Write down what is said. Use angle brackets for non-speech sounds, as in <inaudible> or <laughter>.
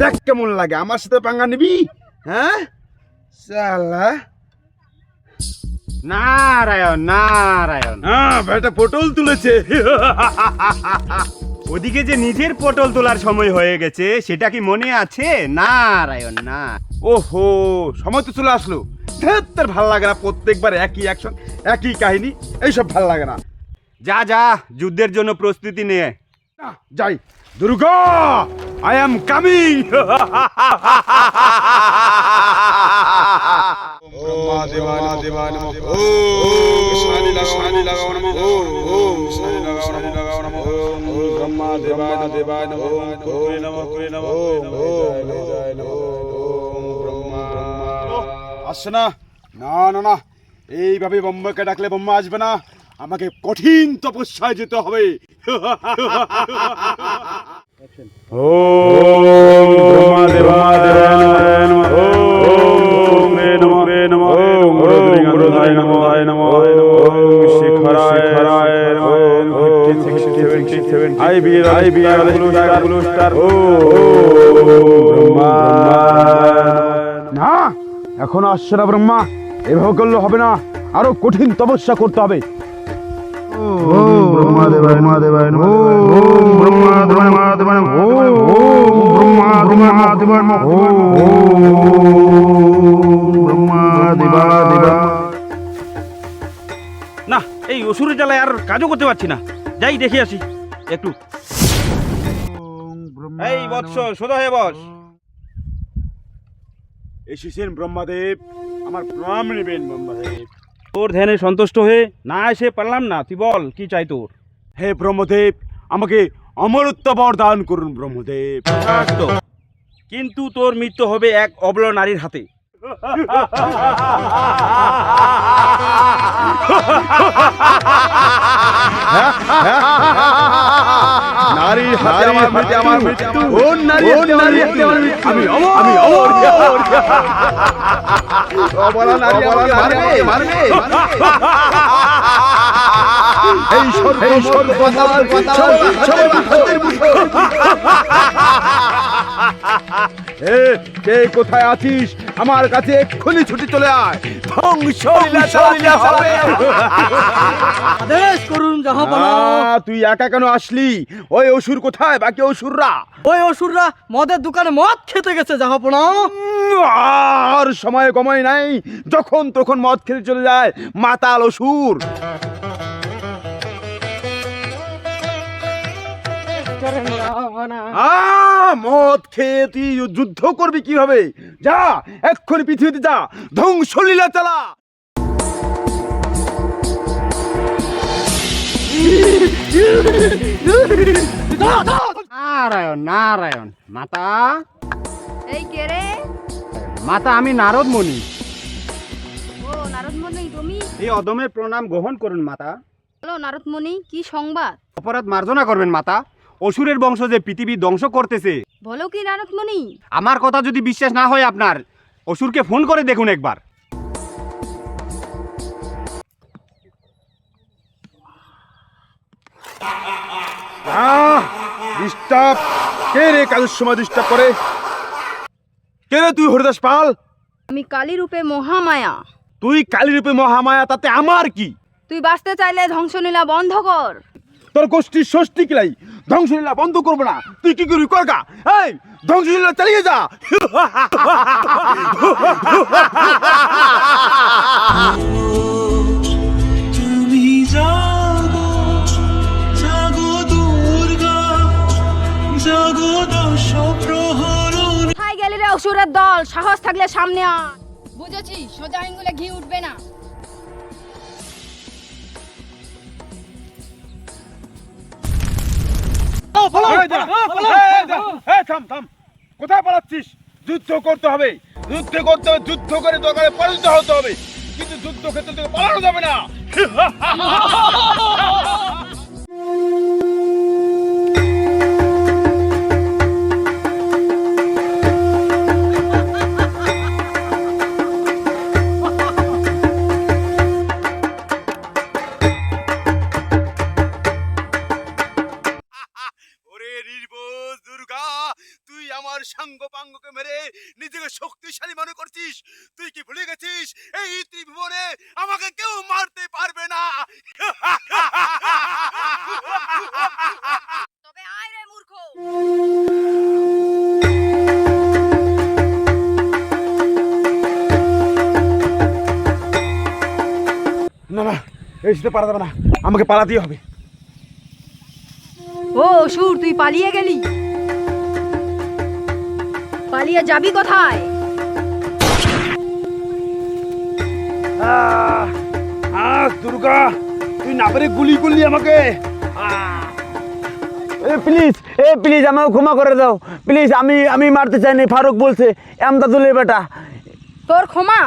দেখ কেমন লাগে। আমার সাথে পাঙ্গা নিবি? হ্যাঁ? সালা নারায়ণ নারায়ণ। হ্যাঁ বেটা পটল তুলেছে। ওদিকে যে নিজের পটল তোলার সময় হয়ে গেছে সেটা কি মনে আছে? নারায়ণ না। ওহো সময় তো চলে আসলো। ধ্যাত্তের ভালো লাগে না প্রত্যেকবার একই অ্যাকশন একই কাহিনী এইসব ভালো লাগে না। যা যা যুদ্ধের জন্য প্রস্তুতি নিয়ে যাই। দুর্গা আই এম কামিং আসছে না না না। এইভাবে ব্রহ্মাকে ডাকলে ব্রহ্মা আসবে না। আমাকে কঠিন তপস্যায় যেতে হবে ওম ব্রহ্মা দেবায় নমঃ ওম রে নমঃ রে নমঃ ওম রুদ্রগন্ধায় নমঃ নমঃ ওম শিখরায় শিখরায় ওম 57 I B I B blue star blue star ওম ব্রহ্মা না এখন আসছে না ব্রহ্মা এভাবে করলে হবে না আরও কঠিন তপস্যা করতে হবে না এই অসুরের জ্বালায় আর কাজও করতে পারছি না। যাই দেখে আসি একটু। এই বৎস সোজা হয়ে বস। এসেছেন ব্রহ্মাদেব আমার প্রণাম নেবেন ব্রহ্মাদেব। তোর ধ্যানে সন্তুষ্ট হয়ে না এসে পারলাম না। তুই বল কি চাই তোর? হে ব্রহ্মদেব আমাকে অমরত্ব বর দান করুন ব্রহ্মদেব। কিন্তু তোর মৃত্যু হবে এক অবল নারীর হাতে। <laughs> আমি আমি এই সর্ব সর্ব মুঠো এ <laughs> কে কোথায় আছিস? আমার কাছে এক্ষুনি ছুটি চলে আয়। ধ্বংস আদেশ করুন জাহাপনা তুই একা কেন আসলি? ওই অসুর কোথায়? বাকি অসুররা? ওই অসুররা মদের দোকানে মদ খেতে গেছে জাহাপনা আর সময় কময় নাই। যখন তখন মদ খেতে চলে যায়। মাতাল অসুর। আহ, মদ খেয়ে তুই যুদ্ধ করবি কীভাবে? যা এক্ষুনি পৃথিবীতে যা। ধ্বংসলীলা চালা। নারায়ণ নারায়ণ। মাতা? এই কে রে? মাতা আমি নারদ মণি ও নারদমণি তুমি? এই অদমের প্রণাম গ্রহণ করুন মাতা। হ্যালো নারদমণি কি সংবাদ? অপরাধ মার্জনা করবেন মাতা। অসুরের বংশ যে পৃথিবী ধ্বংস করতেছে। বলো কি নারদমণি আমার কথা যদি বিশ্বাস না হয় আপনার অসুরকে ফোন করে দেখুন একবার। ডিস্টার্ব কে রে কাজের সময় ডিস্টার্ব করে? কে রে তুই হরিদাস পাল? আমি কালী রূপে মহামায়া। তুই কালী রূপে মহামায়া তাতে আমার কি? তুই বাঁচতে চাইলে ধ্বংসলীলা বন্ধ কর। তোর গোষ্ঠীর ষষ্ঠী কিলাই ধ্বংসলীলা বন্ধ করব না। তুই কি করবি করগা এই ধ্বংসলীলা চালিয়ে যা। হাই অসুরের দল? সাহস থাকলে সামনে আয়। বুঝেছি সোজা আঙ্গুলে ঘি উঠবে না। থাম থাম কোথায় পালাচ্ছিস যুদ্ধ করতে হবে যুদ্ধ করতে হবে যুদ্ধ করে দোকানে পরাজিত হতে হবে কিন্তু যুদ্ধ ক্ষেত্রে থেকে পালানো যাবে না আমার সাঙ্গ পাঙ্গকে মেরে নিজেকে শক্তিশালী মনে করছিস? তুই কি ভুলে গেছিস? এই ত্রিভুবনে আমাকে কেউ মারতে পারবে না। <laughs> তবে আয় রে মূর্খ। না না এই শীতে পারা যাবে না। আমাকে পালাতেই হবে। ও সুর তুই পালিয়ে গেলি? পালিয়ে যাবি কোথায়? দুর্গা তুই না পেরে গুলি করলি আমাকে। প্লিজ এ প্লিজ আমাকে ক্ষমা করে দাও। প্লিজ আমি আমি মারতে চাইনি ফারুক বলছে আমদাদুলের বেটা। তোর ক্ষমা?